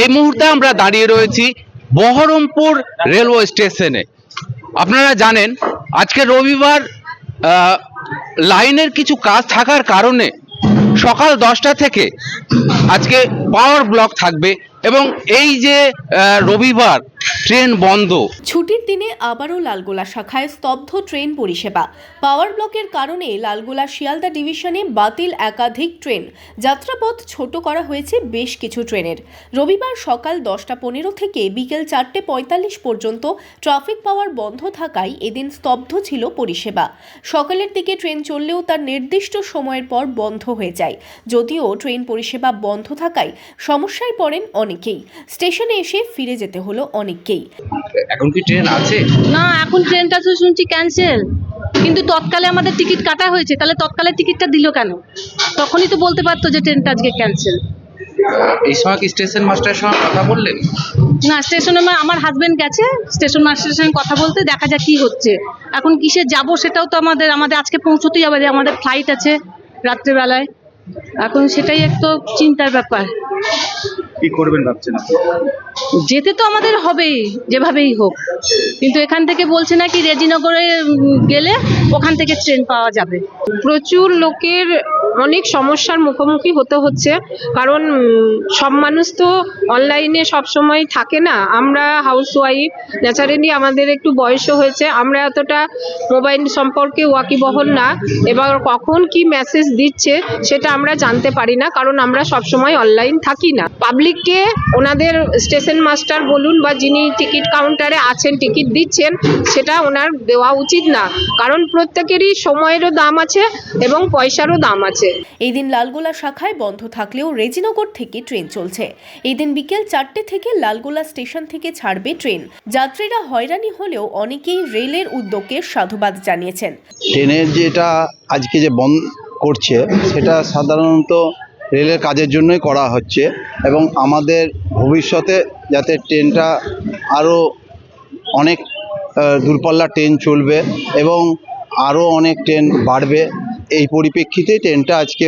এই মুহূর্তে আমরা দাঁড়িয়ে রয়েছি বহরমপুর রেলওয়ে স্টেশনে। আপনারা জানেন, আজকে রবিবার লাইনের কিছু কাজ থাকার কারণে সকাল দশটা থেকে আজকে পাওয়ার ব্লক থাকবে এবং এই যে রবিবার ট্রেন বন্ধ। ছুটির দিনে আবারও লালগোলা শাখায় স্তব্ধ ট্রেন পরিষেবা। পাওয়ার ব্লকের কারণে লালগোলা শিয়ালদা ডিভিশনে বাতিল একাধিক ট্রেন। যাত্রাপথ ছোট করা হয়েছে বেশ কিছু ট্রেনের। রবিবার সকাল দশটা পনেরো থেকে বিকেল চারটে পঁয়তাল্লিশ পর্যন্ত ট্রাফিক পাওয়ার বন্ধ থাকায় এদিন স্তব্ধ ছিল পরিষেবা। সকালের দিকে ট্রেন চললেও তার নির্দিষ্ট সময়ের পর বন্ধ হয়ে যায়। যদিও ট্রেন পরিষেবা বন্ধ থাকায় সমস্যায় পড়েন অনেকেই। স্টেশনে এসে ফিরে যেতে হলো অনেককেই এখন কি ট্রেন আছে? না এখন ট্রেনটা তো শুনছি ক্যান্সেল কিন্তু তৎকালে আমাদের টিকিট কাটা হয়েছে তাহলে তৎকালে টিকিটটা দিল কেন? তখনই তো বলতে পারতো যে ট্রেনটা আজকে ক্যান্সেল এই সময় কি স্টেশন মাস্টারের সঙ্গে কথা বললেন? না স্টেশনে আমার হাজবেন্ড গেছে স্টেশন মাস্টারের সঙ্গে কথা বলতে দেখা যাক কি হচ্ছে। এখন কিসে যাব সেটাও তো আমাদের আমাদের আজকে পৌঁছতেই হবে আমাদের ফ্লাইট আছে রাত্রেবেলায়। এখন সেটাই একটু চিন্তার ব্যাপার। কি করবেন ভাবছেন? যেতে তো আমাদের হবেই, যেভাবেই হোক। কিন্তু এখান থেকে বলছে নাকি রেজিনগরে গেলে ওখান থেকে ট্রেন পাওয়া যাবে। প্রচুর লোকের অনেক সমস্যার মুখোমুখি হতে হচ্ছে। কারণ সব মানুষ তো অনলাইনে সব সময় থাকে না। আমরা হাউস ওয়াইফ ন্যাচারালি আমাদের একটু বয়সও হয়েছে। আমরা এতটা মোবাইল সম্পর্কে ওয়াকিবহল না। এবার কখন কি মেসেজ দিচ্ছে সেটা আমরা জানতে পারি না। কারণ আমরা সব সময় অনলাইন থাকি না। পাবলিককে ওনাদের স্টেশন মাস্টার বলুন বা যিনি টিকিট কাউন্টারে আছেন টিকিট দিচ্ছেন, সেটা ওনার দেওয়া উচিত না। কারণ প্রত্যেকেরই সময়েরও দাম আছে এবং পয়সারও দাম আছে। এই দিন লালগোলা শাখায় বন্ধ থাকলেও রেজিনগর থেকে ট্রেন চলছে। এই দিন বিকেল চারটে থেকে লালগোলা স্টেশন থেকে ছাড়বে ট্রেন। যাত্রীরা হয়রানি হলেও অনেকেই রেলের উদ্যোগকে সাধুবাদ জানিয়েছেন। ট্রেনের যেটা আজকে যে বন্ধ করছে সেটা সাধারণত রেলের কাজের জন্যই করা হচ্ছে এবং আমাদের ভবিষ্যতে যাতে ট্রেনটা আরও অনেক আহ, দূরপাল্লার ট্রেন চলবে এবং আরও অনেক ট্রেন বাড়বে এই পরিপ্রেক্ষিতে ট্রেনটা আজকে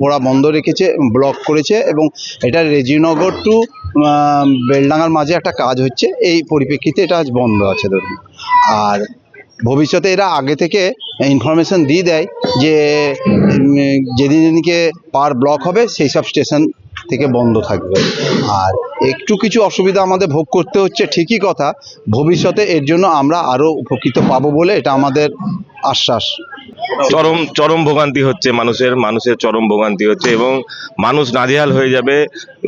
ওরা বন্ধ রেখেছে ব্লক করেছে এবং এটা রেজিনগর টু বেলডাঙ্গার মাঝে একটা কাজ হচ্ছে। এই পরিপ্রেক্ষিতে এটা আজ বন্ধ আছে ধরুন। আর ভবিষ্যতে এরা আগে থেকে ইনফরমেশন দিয়ে দেয় যে যেদিন যেদিনকে পার ব্লক হবে সেই সব স্টেশন থেকে বন্ধ থাকবে। আর একটু কিছু অসুবিধা আমাদের ভোগ করতে হচ্ছে ঠিকই কথা। ভবিষ্যতে এর জন্য আমরা আরও উপকৃত পাবো বলে এটা আমাদের আশ্বাস। চরম চরম ভোগান্তি হচ্ছে মানুষের মানুষের চরম ভোগান্তি হচ্ছে এবং মানুষ নাজেহাল হয়ে যাবে।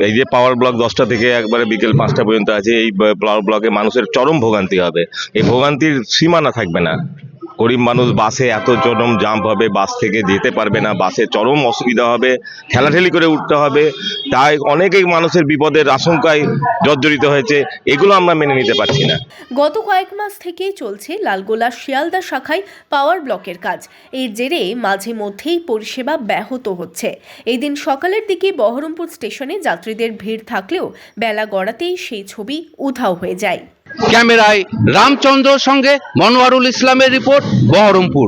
এই যে পাওয়ার ব্লক দশটা থেকে একবারে বিকেল পাঁচটা পর্যন্ত আছে, এই পাওয়ার ব্লকে মানুষের চরম ভোগান্তি হবে। এই ভোগান্তির সীমানা থাকবে না। গরিব মানুষ বাসে এত চরম জাম্প হবে, বাস থেকে যেতে পারবে না, বাসে চরম অসুবিধা হবে, ঠেলাঠেলি করে উঠতে হবে। তাই অনেকেই মানুষের বিপদের আশঙ্কায় জর্জরিত হয়েছে, এগুলো আমরা মেনে নিতে পারছি না। গত কয়েক মাস থেকেই চলছে লালগোলা শিয়ালদা শাখায় পাওয়ার ব্লকের কাজ। এর জেরে মাঝে মধ্যেই পরিষেবা ব্যাহত হচ্ছে। এই দিন সকালের দিকে বহরমপুর স্টেশনে যাত্রীদের ভিড় থাকলেও বেলা গড়াতেই সেই ছবি উধাও হয়ে যায়। ক্যামেরায় রামচন্দ্রর সঙ্গে মনোয়ারুল ইসলামের রিপোর্ট বহরমপুর।